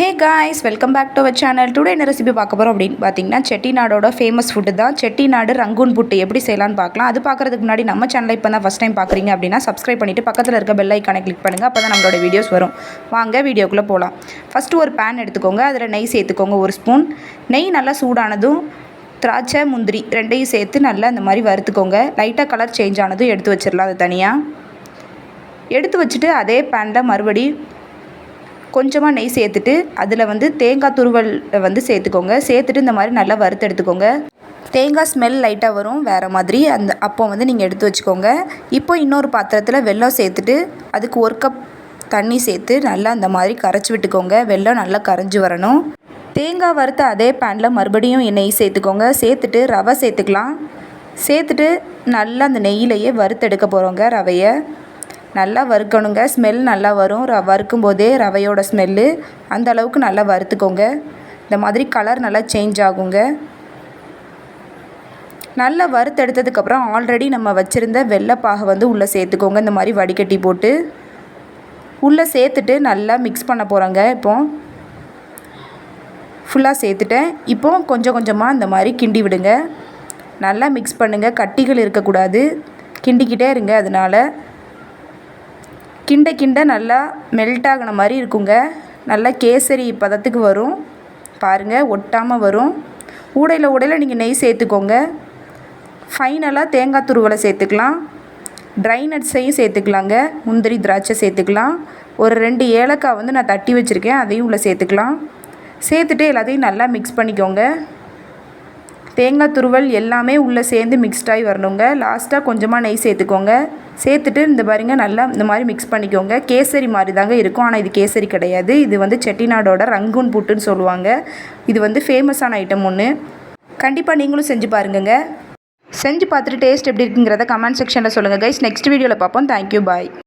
Hey guys welcome back to our channel today என்ன recipe பார்க்க போகிறோம் அப்படின்னு பார்த்தீங்கன்னா செட்டிநாடோட ஃபேமஸ் ஃபுட்டு தான். செட்டிநாடு ரங்கூன் புட்டு எப்படி செய்யலாம்னு பார்க்கலாம். அது பார்க்குறதுக்கு முன்னாடி நம்ம சேனலை இப்போ தான் ஃபஸ்ட் டைம் பார்க்குறீங்க அப்படின்னா சப்ஸ்கிரைப் பண்ணிவிட்டு பக்கத்தில் இருக்க பெல் ஐக்கானை கிளிக் பண்ணுங்கள் அப்போ தான் நம்மளோட வீடியோஸ் வரும். வாங்க வீடியோக்குள்ளே போகலாம் ஃபஸ்ட்டு ஒரு பேன் எடுத்துக்கோங்க. அதில் நெய் சேர்த்துக்கோங்க ஒரு ஸ்பூன் நெய் நல்லா சூடானதும் திராட்சை முந்திரி ரெண்டையும் சேர்த்து நல்லா இந்த மாதிரி வறுத்துக்கோங்க. லைட்டாக கலர் சேஞ்ச் ஆனதும் எடுத்து வச்சிடலாம் அது தனியாக எடுத்து வச்சுட்டு அதே பேனில் மறுபடி கொஞ்சமாக நெய் சேர்த்துட்டு அதில் வந்து தேங்காய் துருவல் வந்து சேர்த்துக்கோங்க. சேர்த்துட்டு இந்த மாதிரி நல்லா வறுத்து எடுத்துக்கோங்க. தேங்காய் ஸ்மெல் லைட்டாக வரும் வேறு மாதிரி. அந்த அப்போ வந்து நீங்கள் எடுத்து வச்சுக்கோங்க. இப்போ இன்னொரு பாத்திரத்தில் வெல்லம் சேர்த்துட்டு அதுக்கு ஒரு கப் தண்ணி சேர்த்து நல்லா அந்த மாதிரி கரைச்சி விட்டுக்கோங்க. வெல்லம் நல்லா கரைஞ்சி வரணும். தேங்காய் வறுத்த அதே பேனில் மறுபடியும் நெய் சேர்த்துக்கோங்க. சேர்த்துட்டு ரவை சேர்த்துக்கலாம். சேர்த்துட்டு நல்லா அந்த நெய்யிலையே வறுத்தெடுக்க போகிறோங்க ரவையை. நல்லா வறுக்கணுங்க. ஸ்மெல் நல்லா வரும். ர வறுக்கும் போதே ரவையோட ஸ்மெல்லு அந்த அளவுக்கு நல்லா வறுத்துக்கோங்க. இந்த மாதிரி கலர் நல்லா சேஞ்ச் ஆகுங்க. நல்லா வறுத்தெடுத்ததுக்கப்புறம் ஆல்ரெடி நம்ம வச்சுருந்த வெள்ளைப்பாகை வந்து உள்ளே சேர்த்துக்கோங்க. இந்த மாதிரி வடிகட்டி போட்டு. உள்ளே சேர்த்துட்டு நல்லா மிக்ஸ் பண்ண போகிறோங்க இப்போ. ஃபுல்லாக சேர்த்துட்டேன். இப்போ கொஞ்சம் கொஞ்சமாக இந்த மாதிரி கிண்டி விடுங்க. நல்லா மிக்ஸ் பண்ணுங்கள் கட்டிகள் இருக்கக்கூடாது. கிண்டிக்கிட்டே இருங்க அதனால். கிண்ட கிண்ட நல்லா மெல்ட் ஆகின மாதிரி இருக்குங்க. நல்லா கேசரி பதத்துக்கு வரும். பாருங்கள் ஒட்டாமல் வரும். ஊடையில் ஊடையில் நீங்கள் நெய் சேர்த்துக்கோங்க. ஃபைனலாக தேங்காய் துருவலை சேர்த்துக்கலாம். ட்ரை நட்ஸையும் சேர்த்துக்கலாங்க. முந்திரி திராட்சை சேர்த்துக்கலாம். ஒரு ரெண்டு ஏலக்காய் வந்து நான் தட்டி வச்சுருக்கேன் அதையும் உள்ளே சேர்த்துக்கலாம். சேர்த்துட்டு எல்லாத்தையும் நல்லா மிக்ஸ் பண்ணிக்கோங்க. தேங்காய் துருவல் எல்லாமே உள்ளே சேர்ந்து மிக்ஸ்டாகி வரணுங்க. லாஸ்ட்டாக கொஞ்சமாக நெய் சேர்த்துக்கோங்க. சேர்த்துட்டு இந்த பாருங்க நல்லா இந்த மாதிரி மிக்ஸ் பண்ணிக்கோங்க. கேசரி மாதிரி தாங்க இருக்கும். ஆனால் இது கேசரி கிடையாது. இது வந்து செட்டிநாடோட ரங்கூன் புட்டுன்னு சொல்லுவாங்க. இது வந்து ஃபேமஸான ஐட்டம் ஒன்று கண்டிப்பாக நீங்களும் செஞ்சு பாருங்கங்க. செஞ்சு பார்த்துட்டு டேஸ்ட் எப்படி இருக்குங்கிறத கமெண்ட் செக்ஷனில் சொல்லுங்கள் கைஸ் நெக்ஸ்ட் வீடியோவில் பார்ப்போம். Thank you bye